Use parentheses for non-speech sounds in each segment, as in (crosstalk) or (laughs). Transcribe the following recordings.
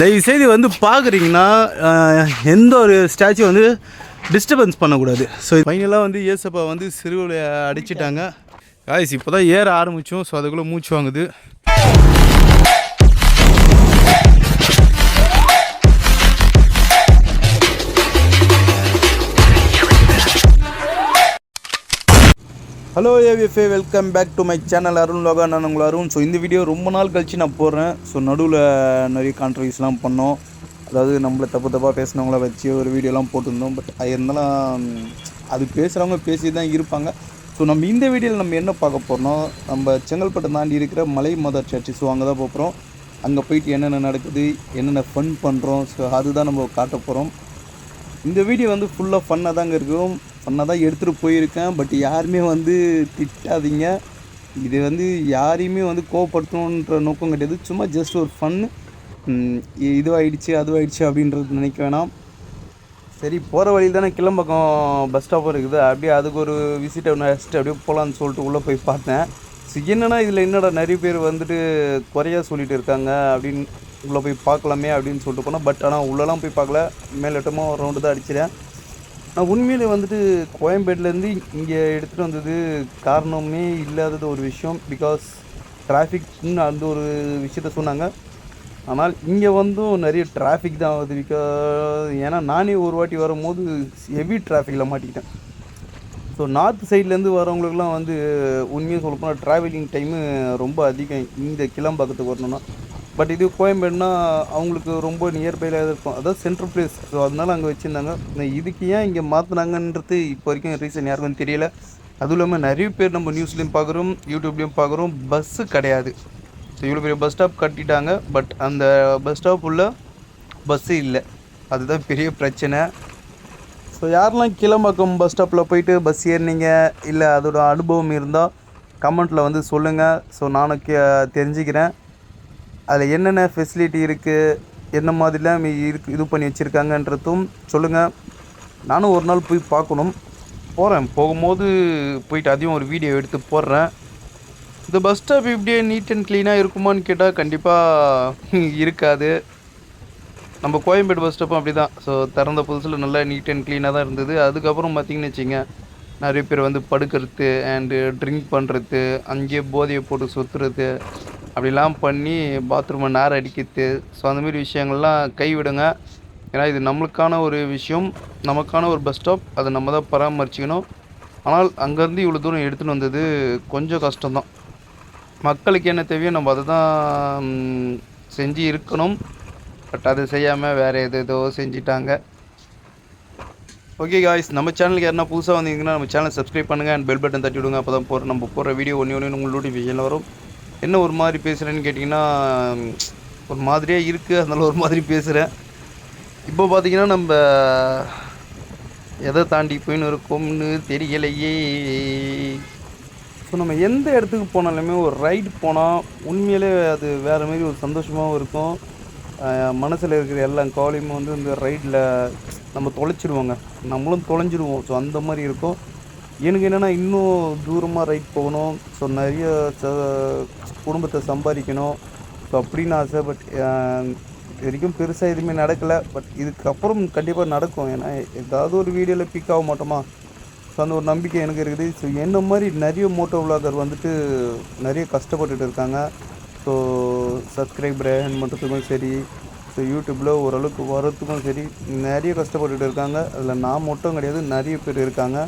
தயவுசெய்து வந்து பார்க்குறீங்கன்னா எந்த ஒரு ஸ்டாச்சு வந்து டிஸ்டர்பன்ஸ் பண்ணக்கூடாது. ஸோ ஃபைனலாக வந்து ஏசப்பா வந்து சிறுவலை அடிச்சிட்டாங்க. காய்ஸ் இப்போ தான் ஏற ஆரம்பித்தோம் ஸோ அதுக்குள்ளே மூச்சு வாங்குது. Hello AVFA welcome back to my channel Arun Loka நான் உங்களை அருண் ஸோ இந்த வீடியோ ரொம்ப நாள் கழித்து நான் போடுறேன். ஸோ நடுவில் நிறைய கான்ட்ரவர்ஸ்லாம் பண்ணோம். அதாவது நம்மளை தப்பு தப்பாக பேசினவங்கள வச்சு ஒரு வீடியோலாம் போட்டிருந்தோம். பட் அது இருந்தாலும் அது பேசுகிறவங்க பேசி தான் இருப்பாங்க. ஸோ நம்ம இந்த வீடியோவில் நம்ம என்ன பார்க்க போகிறோம் நம்ம செங்கல்பட்டை தாண்டி இருக்கிற மலை மதர் சர்ச்சு ஸோ அங்கே தான் போகிறோம் அங்கே போயிட்டு என்னென்ன நடக்குது என்னென்ன ஃபன் பண்ணுறோம் ஸோ அதுதான் நம்ம காட்ட போகிறோம் இந்த வீடியோ வந்து ஃபுல்லாக ஃபன்னாக தாங்க இருக்கும். ஃபன்னாக தான் எடுத்துகிட்டு போயிருக்கேன். பட் யாருமே வந்து திட்டாதீங்க. இது வந்து யாரையுமே வந்து கோவப்படுத்தணுன்ற நோக்கம் கிடையாது. சும்மா ஜஸ்ட் ஒரு ஃபன் இதுவாகிடுச்சு அதுவாகிடுச்சு அப்படின்றது நினைக்க வேணாம். சரி போகிற வழியில் தானே கிளம்பக்கம் பஸ் ஸ்டாப் இருக்குது. அப்படியே அதுக்கு ஒரு விசிட்டை நெக்ஸ்ட் அப்படியே போகலான்னு சொல்லிட்டு உள்ளே போய் பார்த்தேன். ஸோ என்னன்னா இதில் என்னடா நிறைய பேர் வந்துட்டு குறையாக சொல்லிட்டு இருக்காங்க அப்படின்னு உள்ளே போய் பார்க்கலாமே அப்படின்னு சொல்லிட்டு போனேன் பட் ஆனால் உள்ளெல்லாம் போய் பார்க்கல. மேலோட்டமாக ஒரு ரவுண்டு தான் அடிச்சிட்டேன் நான் உண்மையிலே வந்துட்டு கோயம்பேட்டிலேருந்து இங்கே எடுத்துகிட்டு வந்தது காரணமே இல்லாதது ஒரு விஷயம். பிகாஸ் டிராஃபிக்னு அந்த ஒரு விஷயத்த சொன்னாங்க. ஆனால் இங்கே வந்தும் நிறைய டிராஃபிக் தான் ஆகுது. பிகாஸ் ஏன்னா நானே ஒரு வாட்டி வரும்போது ஹெவி டிராஃபிக்கில் மாட்டிக்கிட்டேன். ஸோ நார்த் சைட்லேருந்து வரவங்களுக்குலாம் வந்து உண்மையாக சொல்ல போனால் ட்ராவலிங் டைமு ரொம்ப அதிகம். இந்த கிளம்பாக்கத்துக்கு வரணும்னா. பட் இது கோயம்பேடுனா அவங்களுக்கு ரொம்ப நியர்பையில் இருக்கும். அதாவது சென்ட்ரல் பிளேஸ் ஸோ அதனால அங்கே வச்சுருந்தாங்க. இதுக்கு ஏன் இங்கே மாற்றினாங்கன்றது இப்போ வரைக்கும் ரீசன் யாருக்கும் தெரியல. அதுவும் இல்லாமல் நிறைய பேர் நம்ம நியூஸ்லேயும் பார்க்குறோம் யூடியூப்லேயும் பார்க்குறோம் பஸ்ஸு கிடையாது. ஸோ இவ்வளோ பெரிய பஸ் ஸ்டாப் கட்டிட்டாங்க. பட் அந்த பஸ் ஸ்டாப் உள்ள பஸ்ஸு இல்லை. அதுதான் பெரிய பிரச்சனை. ஸோ யாரெல்லாம் கிளம்பாக்கம் பஸ் ஸ்டாப்பில் போயிட்டு பஸ் ஏறினீங்க? இல்லை அதோட அனுபவம் இருந்தால் கமெண்ட்டில் வந்து சொல்லுங்கள் ஸோ நானும் கே தெரிஞ்சுக்கிறேன். அதில் என்னென்ன ஃபெசிலிட்டி இருக்குது என்ன மாதிரிலாம் இருக்கு இது பண்ணி வச்சுருக்காங்கன்றதும் சொல்லுங்கள் நானும் ஒரு நாள் போய் பார்க்கணும். போகிறேன் போகும்போது போயிட்டு அதையும் ஒரு வீடியோ எடுத்து போடுறேன். இந்த பஸ் ஸ்டாப் இப்படியே நீட் அண்ட் க்ளீனாக இருக்குமான்னு கேட்டால் கண்டிப்பாக இருக்காது. நம்ம கோயம்பேடு பஸ் ஸ்டாப்பும் அப்படி தான் ஸோ திறந்த புதுசில் நல்லா நீட் அண்ட் க்ளீனாக தான் இருந்தது. அதுக்கப்புறம் பார்த்தீங்கன்னு வச்சிங்க நிறைய பேர் வந்து படுக்கிறது அண்டு ட்ரிங்க் பண்ணுறது அங்கேயே போதையை போட்டு சுற்றுறது அப்படிலாம் பண்ணி பாத்ரூமை நேரம் அடிக்கிறது ஸோ அந்தமாரி விஷயங்கள்லாம் கைவிடுங்க. ஏன்னா இது நம்மளுக்கான ஒரு விஷயம். நமக்கான ஒரு பஸ் ஸ்டாப் அதை நம்ம தான் பராமரிச்சுக்கணும். ஆனால் அங்கேருந்து இவ்வளோ தூரம் எடுத்துகிட்டு வந்தது கொஞ்சம் கஷ்டம்தான். மக்களுக்கு என்ன தேவையோ நம்ம அதை தான் செஞ்சு இருக்கணும். பட் அதை செய்யாமல் வேறு எது ஏதோ செஞ்சிட்டாங்க. ஓகே காய்ஸ் நம்ம சேனலுக்கு யாருன்னா புதுசாக வந்தீங்கன்னா நம்ம சேனல் சப்ஸ்கிரைப் பண்ணுங்கள் அண்ட் பெல் பட்டன் தட்டி விடுங்க. அப்போ தான் போகிற நம்ம போகிற வீடியோ ஒன்று ஒன்று உங்களுக்கு நோட்டிஃபிகேஷனில் வரும். என்ன ஒரு மாதிரி பேசுகிறேன்னு கேட்டிங்கன்னா ஒரு மாதிரியாக இருக்குது அதனால் ஒரு மாதிரி பேசுகிறேன் இப்போ பார்த்தீங்கன்னா நம்ம எதை தாண்டி போயின்னு இருக்கோம்னு தெரியலையே. ஸோ நம்ம எந்த இடத்துக்கு போனாலுமே ஒரு ரைடு போனால் உண்மையிலே அது வேறு மாதிரி ஒரு சந்தோஷமாகவும் இருக்கும். மனசில் இருக்கிற எல்லா கவலையுமே வந்து இந்த ரைடில் நம்ம தொலைச்சிடுவோங்க நம்மளும் தொலைஞ்சிடுவோம் ஸோ அந்த மாதிரி இருக்கும். எனக்கு என்னென்னா இன்னும் தூரமாக ரைட் போகணும். ஸோ நிறைய ச குடும்பத்தை சம்பாதிக்கணும். ஸோ அப்படின்னு ஆசை பட் வரைக்கும் பெருசாக எதுவுமே நடக்கலை. பட் இதுக்கப்புறம் கண்டிப்பாக நடக்கும். ஏன்னா ஏதாவது ஒரு வீடியோவில் பிக் ஆக மாட்டோமா? ஸோ அந்த ஒரு நம்பிக்கை எனக்கு இருக்குது. ஸோ என்ன மாதிரி நிறைய மோட்டோ விளாகர் வந்துட்டு நிறைய கஷ்டப்பட்டுட்டு இருக்காங்க. ஸோ சப்ஸ்கிரைபர் ஹேண்ட் பண்ணுறதுக்கும் சரி. ஸோ யூடியூப்பில் ஓரளவுக்கு வரத்துக்கும் சரி. நிறைய கஷ்டப்பட்டுட்டு இருக்காங்க. அதில் நான் மட்டும் கிடையாது நிறைய பேர் இருக்காங்க.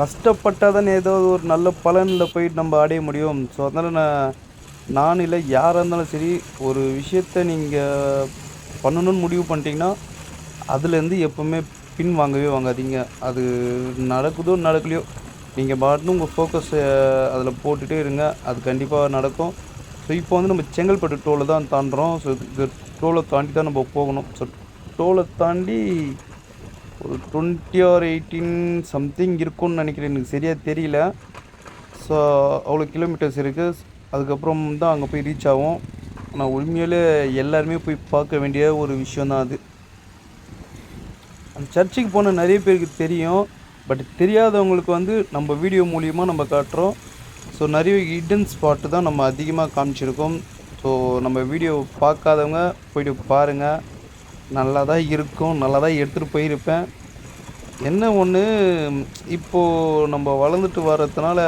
கஷ்டப்பட்டால் தானே ஏதாவது ஒரு நல்ல பலனில் போயிட்டு நம்ம அடைய முடியும். ஸோ அதனால் நான் நான் இல்லை யாராக இருந்தாலும் சரி ஒரு விஷயத்த நீங்கள் பண்ணணும்னு முடிவு பண்ணிட்டீங்கன்னா அதுலேருந்து எப்போவுமே பின் வாங்கவே வாங்காதீங்க. அது நடக்குதோ நடக்கலையோ நீங்கள் பாட்டுன்னு உங்கள் ஃபோக்கஸை அதில் போட்டுகிட்டே இருங்க. அது கண்டிப்பாக நடக்கும். ஸோ இப்போ வந்து நம்ம செங்கல்பட்டு டோலை தான் தாண்டுறோம். ஸோ இது டோலை தாண்டி தான் நம்ம போகணும். ஸோ டோலை தாண்டி ஒரு டுவெண்ட்டி ஆர் எயிட்டீன் சம்திங் இருக்கும்னு நினைக்கிறேன். எனக்கு சரியாக தெரியல. ஸோ அவ்வளோ கிலோமீட்டர்ஸ் இருக்குது அதுக்கப்புறம் தான் அங்கே போய் ரீச் ஆகும் ஆனால் உண்மையிலே எல்லாருமே போய் பார்க்க வேண்டிய ஒரு விஷயந்தான் அது. அந்த சர்ச்சுக்கு போன நிறைய பேருக்கு தெரியும். பட் தெரியாதவங்களுக்கு வந்து நம்ம வீடியோ மூலியமாக நம்ம காட்டுறோம். ஸோ நிறைய ஹிடன் ஸ்பாட்டு தான் நம்ம அதிகமாக காமிச்சிருக்கோம். ஸோ நம்ம வீடியோ பார்க்காதவங்க போய்ட்டு பாருங்கள் நல்லா தான் இருக்கும் நல்லா தான் எடுத்துகிட்டு போயிருப்பேன். என்ன ஒன்று இப்போது நம்ம வளர்ந்துட்டு வர்றதுனால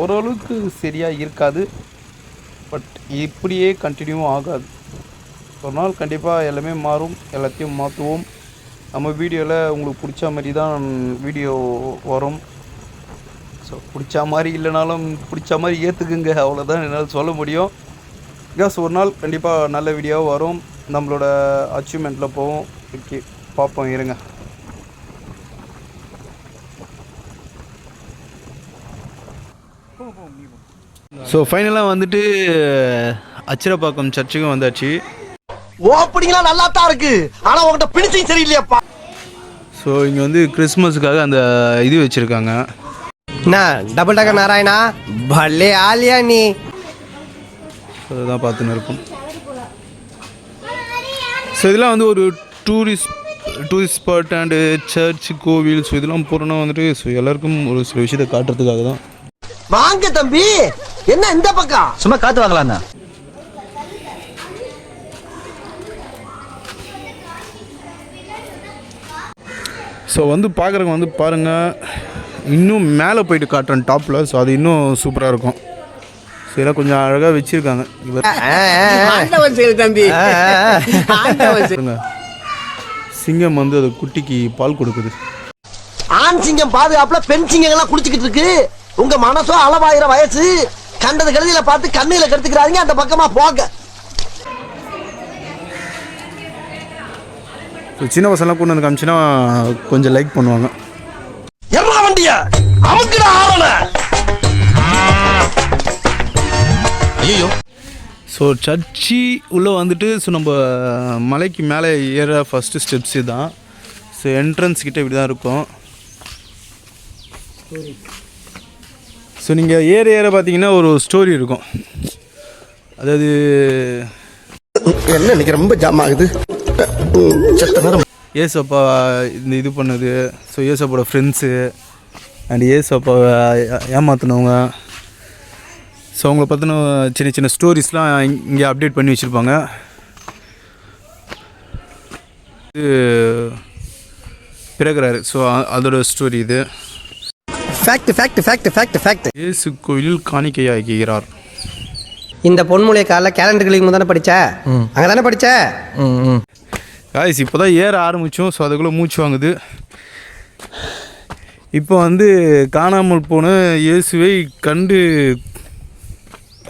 ஓரளவுக்கு சரியாக இருக்காது. பட் இப்படியே கண்டினியூவும் ஆகாது. ஒரு நாள் கண்டிப்பாக எல்லாமே மாறும் எல்லாத்தையும் மாற்றுவோம் நம்ம வீடியோவில் உங்களுக்கு பிடிச்ச மாதிரி தான் வீடியோ வரும். ஸோ பிடிச்ச மாதிரி இல்லைனாலும் பிடிச்ச மாதிரி ஏற்றுக்குங்க அவ்வளோதான் என்னால் சொல்ல முடியும். பிகாஸ் ஒரு நாள் கண்டிப்பாக நல்ல வீடியோவாக வரும். நம்மளோட அச்சீவ்மெண்ட்டில் போவோம். ஓகே பார்ப்போம் இருங்க. ஸோ ஃபைனலாக வந்துட்டு அச்சிரப்பாக்கம் சர்ச்சுக்கும் வந்தாச்சு. ஓப்பனிங்லாம் நல்லா தான் இருக்கு. ஆனா உன்கிட்ட பிடிச்சும் சரியில்லையாப்பா. ஸோ இங்கே வந்து கிறிஸ்மஸுக்காக அந்த இது வச்சுருக்காங்க. என்ன டபுள் டக்கர் நாராயணா? பல்லே ஆலியா நீ. அதுதான் பார்த்துன்னு இருக்கும். ஸோ இதெல்லாம் வந்து ஒரு tourist tourist spot and church கோவில் ஸோ இதெல்லாம் போகிறோன்னா வந்துட்டு ஸோ எல்லாருக்கும் ஒரு சில விஷயத்தை காட்டுறதுக்காக தான். வாங்க தம்பி! என்ன இந்த பக்கம்? சும்மா காத்து வாங்கலாம் ஸோ வந்து பார்க்குறவங்க வந்து பாருங்கள் இன்னும் மேலே போயிட்டு காட்டுறேன் டாப்பில் ஸோ அது இன்னும் சூப்பராக இருக்கும். இதெல்லாம் கொஞ்சம் அழகாக வச்சுருக்காங்க. தம்பி. சிங்கம் வந்து அது குட்டிக்கு பால் கொடுக்குது. ஆண் சிங்கம் பாதுகாப்புல பெண் சிங்கம் எல்லாம் குடிச்சுக்கிட்டு இருக்கு. உங்க மனசோ அளவாயிரம் வயசு. கண்டது கழுதியில பார்த்து கண்ணில கெடுத்துக்கிறாங்க அந்த பக்கமா போக சின்ன பசங்களாம் கொண்டு வந்து காமிச்சுன்னா கொஞ்சம் லைக் பண்ணுவாங்க. எவ்வளோ வண்டிய! ஐயோ ஸோ சர்ச்சி உள்ளே வந்துட்டு ஸோ நம்ம மலைக்கு மேலே ஏற ஃபஸ்ட்டு ஸ்டெப்ஸு தான் ஸோ என்ட்ரன்ஸ் கிட்ட இப்படி தான் இருக்கும். ஸோ நீங்கள் ஏற ஏற பார்த்தீங்கன்னா ஒரு ஸ்டோரி இருக்கும். அதாவது என்ன இன்னைக்கு ரொம்ப ஜாம் ஆகுது? ஏசப்பா இந்த இது பண்ணது. ஸோ ஏசப்பாவோட ஃப்ரெண்ட்ஸு அண்ட் ஏசப்பாவை ஏமாற்றினவங்க ஸோ அவங்கள பற்றின சின்ன சின்ன ஸ்டோரிஸ்லாம் இங்கே அப்டேட் பண்ணி வச்சுருப்பாங்க. இது பிறகுறாரு. ஸோ அதோட ஸ்டோரி இது. Fact fact fact fact fact Yesu கோயிலில் காணிக்கையாகிறார் இந்த பொன்மொழியை காலைல கேலண்டர் தானே படிச்ச? அங்கே தானே படிச்ச? காய்ஸ் இப்போ தான் ஏற ஆரம்பித்தோம் ஸோ அதுக்குள்ளே மூச்சு வாங்குது. இப்போ வந்து காணாமல் போன இயேசுவை கண்டு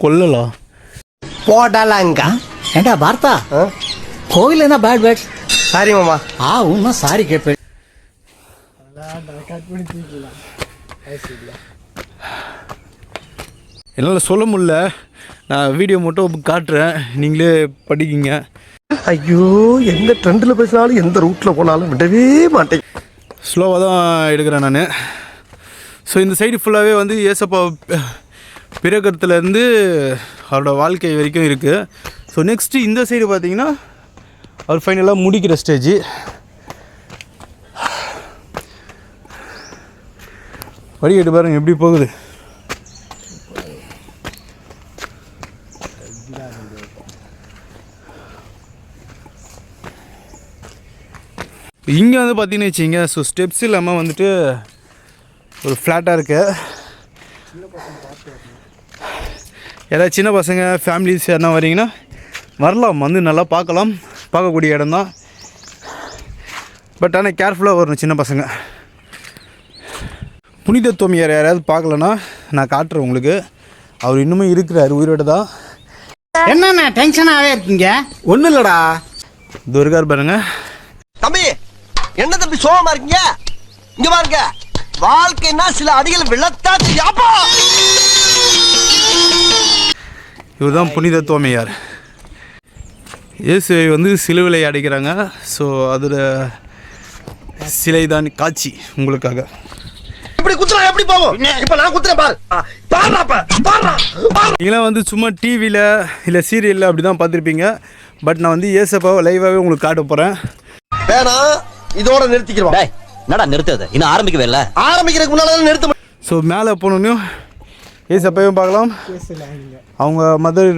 கொல்லலாம் போடலாங்க. ஏண்டா பார்த்தா கோவில் என்ன பேட் பேட்ஸ் சாரி மாமா. ஆ உண்மை சாரி கேட்பேன் என்னால் சொல்ல முடியல. நான் வீடியோ மட்டும் காட்டுறேன். நீங்களே படிக்கிங்க. ஐயோ எந்த ட்ரெண்ட்ல பேசினாலும் எந்த ரூட்ல போனாலும் விடவே மாட்டேன். ஸ்லோவாக தான் எடுக்கிறேன் நான். ஸோ இந்த சைடு ஃபுல்லாகவே வந்து ஏசப்பா பிறக்கத்துலேருந்து அவரோட வாழ்க்கை வரைக்கும் இருக்குது ஸோ நெக்ஸ்ட்டு இந்த சைடு பார்த்தீங்கன்னா அவர் ஃபைனலாக முடிக்கிற ஸ்டேஜ் படிக்கட்டு பாருங்க எப்படி போகுது? இங்கே வந்து பார்த்தீங்கன்னு வச்சிங்க ஸோ ஸ்டெப்ஸ் இல்லாமல் வந்துட்டு ஒரு ஃப்ளாட்டாக இருக்குது யாராவது சின்ன பசங்க ஃபேமிலிஸ் யாருனா வரீங்கன்னா வரலாம். வந்து நல்லா பார்க்கலாம். பார்க்கக்கூடிய இடம் தான் பட் ஆனால் கேர்ஃபுல்லாக வரணும் சின்ன பசங்க. புனித தோமியார் யாராவது பார்க்கலன்னா நான் காட்டுறேன் உங்களுக்கு. அவர் இன்னுமே இருக்கிறார் உயிரோட தான். என்னண்ணா டென்ஷனாகவே இருக்கீங்க? ஒன்றும் இல்லடா. இது இருக்கார் பாருங்க. தம்பி என்ன தம்பி சோகமா இருக்கீங்க? இங்க பாருங்க. வாழ்க்கைன்னா சில அடிகள் விழத்தான் யாப்பா! இவர் தான் புனித தோமையார். இயேசுவை வந்து சிலுவிலை அடைக்கிறாங்க. ஸோ அதோட சிலை தான் காட்சி உங்களுக்காக. இப்படி குத்துறா எப்படி போகும்? இப்ப நான் குத்துறேன் பாரு. நீங்களாம் வந்து சும்மா டிவியில் இல்லை சீரியலில் அப்படி தான் பார்த்துருப்பீங்க. பட் நான் வந்து ஏசப்பாவை லைவாகவே உங்களுக்கு காட்ட போகிறேன் வேணாம் இதோட நிறுத்திக்கிறோம் டேய் என்னடா நிறுத்துறது? இன்னும் ஆரம்பிக்கவே இல்ல. ஆரம்பிக்கிறதுக்கு முன்னால நிறுத்த. ஸோ மேலே போனோன்னையும் ஏசப்பாவையும் பார்க்கலாம். அவங்க மதர்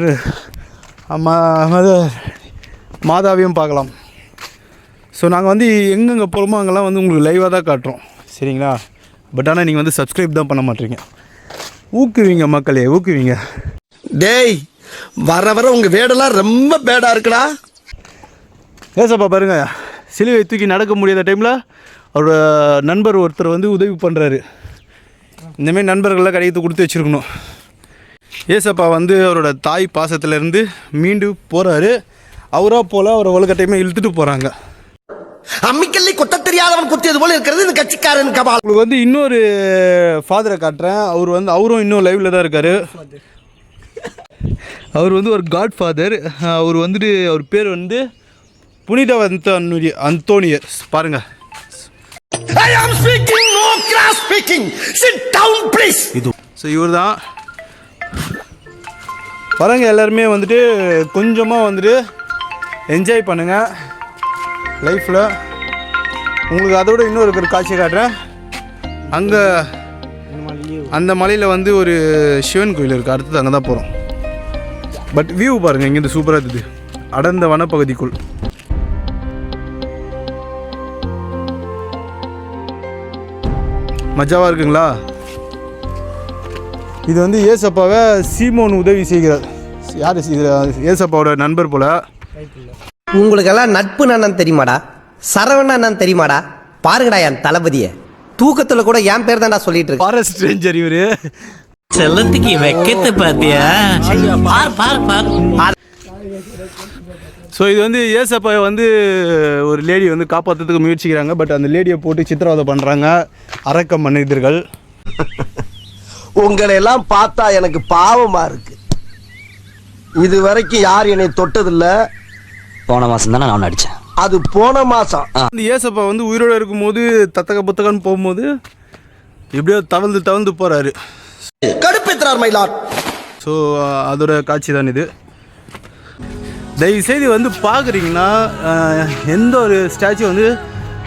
அது மாதாவையும் பார்க்கலாம். ஸோ நாங்கள் வந்து எங்கெங்கே போகிறோமோ அங்கெல்லாம் வந்து உங்களுக்கு லைவாக தான் காட்டுறோம். சரிங்களா? பட் ஆனால் நீங்கள் வந்து சப்ஸ்கிரைப் தான் பண்ண மாட்டீங்க. ஊக்குவீங்க மக்களே ஊக்குவீங்க. டேய் வர வர உங்க வேடெல்லாம் ரொம்ப பேடா இருக்குடா. ஏசப்பா பாருங்க. சிலுவை தூக்கி நடக்க முடியாத டைமில் அவரோட நண்பர் ஒருத்தர் வந்து உதவி பண்ணுறாரு இந்தமாரி நண்பர்கள்லாம் கிடைத்து கொடுத்து வச்சுருக்கணும். ஏசப்பா வந்து அவரோட தாய் பாசத்துலேருந்து மீண்டு போகிறாரு அவராக போல் அவரை ஒழுக்கட்டையுமே இழுத்துட்டு போகிறாங்க அம்மிக்கல்லி குத்த தெரியாதவன் குத்தியது போல இருக்கிறது இந்த கட்சிக்காரன் கபால். உங்களுக்கு வந்து இன்னொரு ஃபாதரை காட்டுறேன். அவர் வந்து அவரும் இன்னும் லைவில் தான் இருக்கார். அவர் வந்து ஒரு காட் ஃபாதர் அவர் வந்துட்டு அவர் பேர் வந்து புனித அந்தோனி அந்தோனியர். பாருங்கள் I am speaking no cross speaking sit down please so இவர் தான் வரங்க எல்லாருமே வந்துட்டு கொஞ்சமாக வந்துட்டு என்ஜாய் பண்ணுங்கள் லைஃப்பில் உங்களுக்கு அதோட இன்னொரு ஒரு காட்சி காட்டுறேன். அங்கே அந்த மலையில் வந்து ஒரு சிவன் கோயில் இருக்குது அடுத்தது அங்கே தான் போகிறோம் பட் வியூ பாருங்கள் இங்கேருந்து சூப்பராக இருக்குது. அடர்ந்த வனப்பகுதிக்குள். மஜாவாக இருக்குங்களா? இது வந்து ஏசப்பாவை சீமோன் உதவி செய்கிறார். யார் ஏசப்பாவோட நண்பர் போல. உங்களுக்கெல்லாம் நட்பு என்னன்னு தெரியுமாடா? சரவணா என்னன்னு தெரியுமாடா? பாருங்கடா என் தளபதியை. தூக்கத்துல கூட என் பேர் தான்டா சொல்லிட்டு இருக்கு. ஃபாரஸ்ட் ரேஞ்சர் இவர். செல்லத்துக்கு வெக்கத்தை பாத்தியா? பார் பார். பார். ஸோ இது வந்து ஏசப்பாவை வந்து ஒரு லேடி வந்து காப்பாற்றுறதுக்கு முயற்சிக்கிறாங்க. பட் அந்த லேடியை போட்டு சித்திரவதை பண்ணுறாங்க அரக்க மனிதர்கள் (laughs) உங்களை எல்லாம் பார்த்தா எனக்கு பாவமா இருக்கு. இது வரைக்கும் யார் என்னை தொட்டதில்ல? போன மாசம் தானே நான் அடிச்சேன். அது போன மாசம். அந்த ஏசப்பா வந்து உயிரோடு இருக்கும்போது தத்தக புத்தகன்னு போகும்போது எப்படியோ தவழ்ந்து தவழ்ந்து போகிறாரு கடுப்பேத்துறார் மயிலாட் ஸோ அதோட காட்சி தான் இது. தயவு செய்து வந்து பார்க்குறீங்கன்னா எந்த ஒரு ஸ்டாச்சு வந்து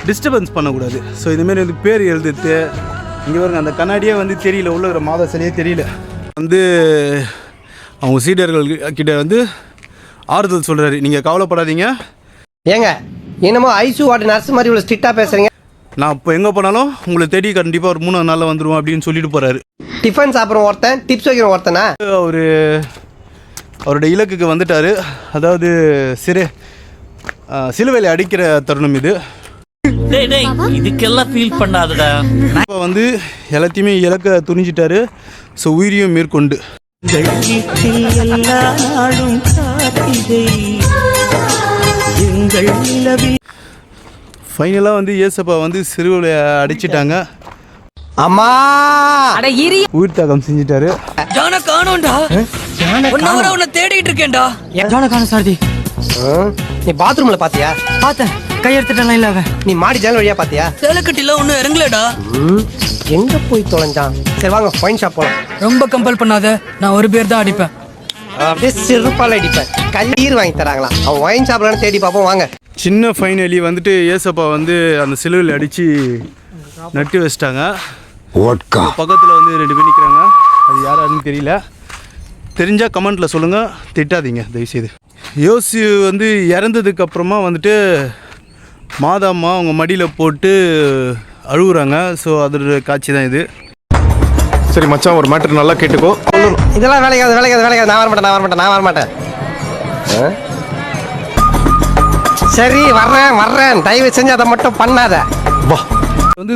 டிஸ்டர்பன்ஸ் பண்ணக்கூடாது. ஸோ இதுமாரி வந்து பேர் எழுதுட்டு இங்கே பாருங்க அந்த கண்ணாடியே வந்து தெரியல உள்ள இருக்கிற மாதா சிலையே தெரியல. வந்து அவங்க சீடர்கள் கிட்ட வந்து ஆறுதல் சொல்கிறாரு நீங்கள் கவலைப்படாதீங்க. ஏங்க என்னமோ ஐசு வார்டு நர்ஸ் மாதிரி இவ்வளவு ஸ்ட்ரிக்டா பேசுறீங்க. நான் இப்போ எங்கே போனாலும் உங்களை தேடி கண்டிப்பாக ஒரு மூணு நாளில் வந்துடுவோம் அப்படின்னு சொல்லிட்டு போகிறாரு டிஃபன் சாப்பிட்ற ஒருத்தன் டிப்ஸ் வைக்கிற ஒருத்தனா? அவர் அவருடைய இலக்குக்கு வந்துட்டார். அதாவது சிறு சிலுவையில் அடிக்கிற தருணம் இது. இதுக்கெல்லாம் ஃபீல் பண்ணாதடா. இப்போ வந்து எல்லாத்தையுமே இலக்க துணிஞ்சிட்டாரு. ஸோ உயிரியும் மேற்கொண்டு. ஃபைனலாக வந்து ஏசப்பா வந்து சிறுவலை அடிச்சிட்டாங்க. அம்மா! உயிர் தாக்கம் செஞ்சிட்டாரு. ஜான காணோம்டா ஒன் ஹவர் உன்னை தேடிட்டு இருக்கேன்டா. ஜான காணோம் சாரதி. நீ பாத்ரூம்ல பாத்தியா? பார்த்தேன். கையெடுத்துட்டான் இல்ல அவன். நீ மாடி ஜன்னல் வழியா பாத்தியா? சேலக்கட்டில ஒன்னும் இறங்கலடா. எங்க போய் தொலைஞ்சான்? சரி வாங்க ஃபைன் ஷாப் போலாம். ரொம்ப கம்பல் பண்ணாத. நான் ஒரு பேர் தான் அடிப்பேன். அப்படியே சிறுப்பால் அடிப்பேன். கல்லீர் வாங்கி தராங்களா? அவன் ஒயின் ஷாப்லான்னு தேடி பார்ப்போம் வாங்க. சின்ன ஃபைனலி வந்துட்டு ஏசப்பா வந்து அந்த சிலுவையில் அடித்து நட்டு வச்சிட்டாங்க. பக்கத்தில் வந்து ரெண்டு பேர் நிற்கிறாங்க அது யாராருன்னு தெரியல. தெரிஞ்சால் கமெண்ட்டில் சொல்லுங்கள் திட்டாதீங்க தயவுசெய்து. யோசி வந்து இறந்ததுக்கு அப்புறமா வந்துட்டு மாதாம்மா அவங்க மடியில் போட்டு அழுகுறாங்க. ஸோ அதோட காட்சி தான் இது. சரி மச்சான் ஒரு மேட்டர் நல்லா கேட்டுக்கோ. இதெல்லாம் வேலைக்காது வேலைக்காது வேலைக்காது. நான் வரமாட்டேன் நான் வரமாட்டேன் நான் வரமாட்டேன். ஆ? சரி வர்றேன் வர்றேன். தயவு செஞ்சு அதை மட்டும் பண்ணாத. வந்து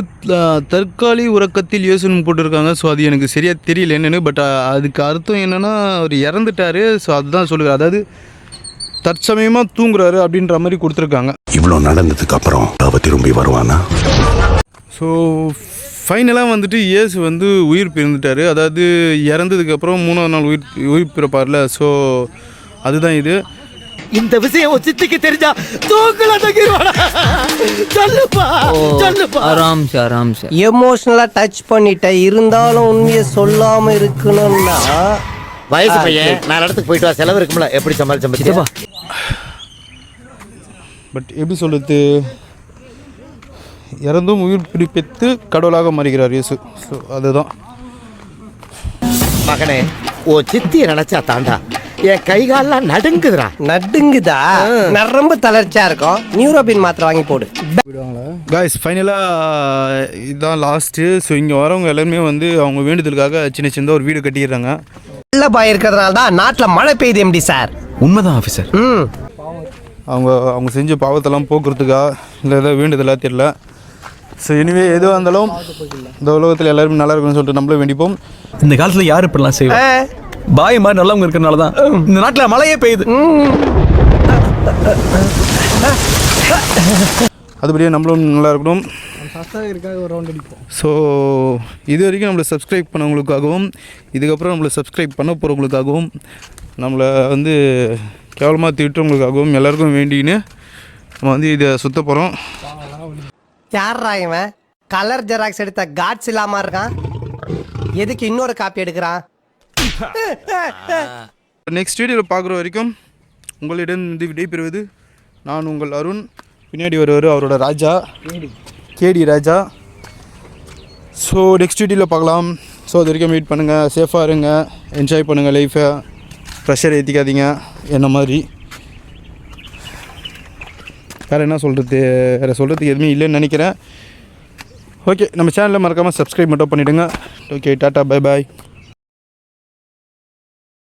தற்காலி உறக்கத்தில் இயேசுன்னு போட்டிருக்காங்க. ஸோ அது எனக்கு சரியாக தெரியல என்னென்னு பட் அதுக்கு அர்த்தம் என்னென்னா அவர் இறந்துட்டாரு. ஸோ அதுதான் சொல்லுகிறார். அதாவது தற்சமயமாக தூங்குறாரு அப்படின்ற மாதிரி கொடுத்துருக்காங்க. இவ்வளோ நடந்ததுக்கு அப்புறம் அவ திரும்பி வருவானா? ஸோ ஃபைனலாக வந்துட்டு இயேசு வந்து உயிர் பிறந்துட்டார் அதாவது இறந்ததுக்கப்புறம் மூணாவது நாள் உயிர் உயிர் பிறப்பார்ல. ஸோ அதுதான் இது. இந்த விஷயம் உன் சித்திக்கு தெரிஞ்சா தூக்கல தங்கிடுவாடா சொல்லுப்பா சொல்லுப்பா ஆராம் சார் ஆராம் சார் எமோஷனலா டச் பண்ணிட்ட இருந்தாலும் உண்மையை சொல்லாம இருக்கணும்னா. வயசு பையன் நாலு இடத்துக்கு போயிட்டு வா செலவு இருக்கும்ல. எப்படி சமாளிச்ச பத்தியா பட் எப்படி சொல்கிறது இறந்தும் உயிர் பிடிப்பித்து கடவுளாக மாறுகிறார் இயேசு. ஸோ அதுதான். மகனே ஓ சித்திய நினைச்சா தாண்டா. என் கை கால்லாம் நடுங்குதுடா. நடுங்குதா? நரம்பு தளர்ச்சியா இருக்கும். நியூரோபின் மாத்திரை வாங்கி போடு. காய்ஸ் ஃபைனலாக இதுதான் லாஸ்ட்டு ஸோ இங்கே வரவங்க எல்லாருமே வந்து அவங்க வேண்டுதலுக்காக சின்ன சின்னதாக ஒரு வீடு கட்டிடுறாங்க. நல்ல பாய் இருக்கிறதுனால தான் நாட்டுல மழை பெய்யுது எம்டி சார் உண்மைதான் ஆஃபீஸர் ம். அவங்க அவங்க செஞ்ச பாவத்தெல்லாம் போக்குறதுக்கா இல்லை ஏதாவது வேண்டுதலாக தெரியல. ஸோ இனிவே எதுவாக இருந்தாலும் இந்த உலகத்தில் எல்லாருமே நல்லா இருக்கணும்னு சொல்லிட்டு நம்மளும் வேண்டிப்போம். இந்த காலத்துல யார் இப்படிலாம் செய்வா? ஆ, பாய் மாதிரி நல்லவங்க இருக்கிறனால தான் இந்த நாட்டுல மழையே பெய்யுது. அதுபடியே நம்மளும் நல்லா இருக்கணும். ஸோ இது வரைக்கும் நம்மளை சப்ஸ்கிரைப் பண்ணவங்களுக்காகவும் இதுக்கப்புறம் நம்மளை சப்ஸ்கிரைப் பண்ண போகிறவங்களுக்காகவும் நம்மளை வந்து கேவலமாக திட்டுறவங்களுக்காகவும் எல்லாருக்கும் வேண்டின்னு நம்ம வந்து இதை சுத்த போகிறோம் யார்ரா இவன்? கலர் ஜெராக்ஸ் எடுத்த காட்ஸ் இல்லாம இருக்கான். எதுக்கு இன்னொரு காப்பி எடுக்கிறான்? நெக்ஸ்ட் வீடியோவில் பார்க்குற வரைக்கும் உங்களிடம் வந்து விடைபெறுவது நான் உங்கள் அருண். பின்னாடி வருவார் அவரோட ராஜா கேடி ராஜா. ஸோ நெக்ஸ்ட் வீடியோவில் பார்க்கலாம். ஸோ அது வரைக்கும் வெயிட் பண்ணுங்கள் சேஃபாக இருங்க. என்ஜாய் பண்ணுங்கள் லைஃப்பை ப்ரெஷர் ஏற்றிக்காதீங்க என்ன மாதிரி? வேறு என்ன சொல்கிறது வேறு சொல்கிறதுக்கு எதுவுமே இல்லைன்னு நினைக்கிறேன். ஓகே நம்ம சேனலில் மறக்காமல் சப்ஸ்கிரைப் மட்டும் பண்ணிவிடுங்க ஓகே டாட்டா பை பாய்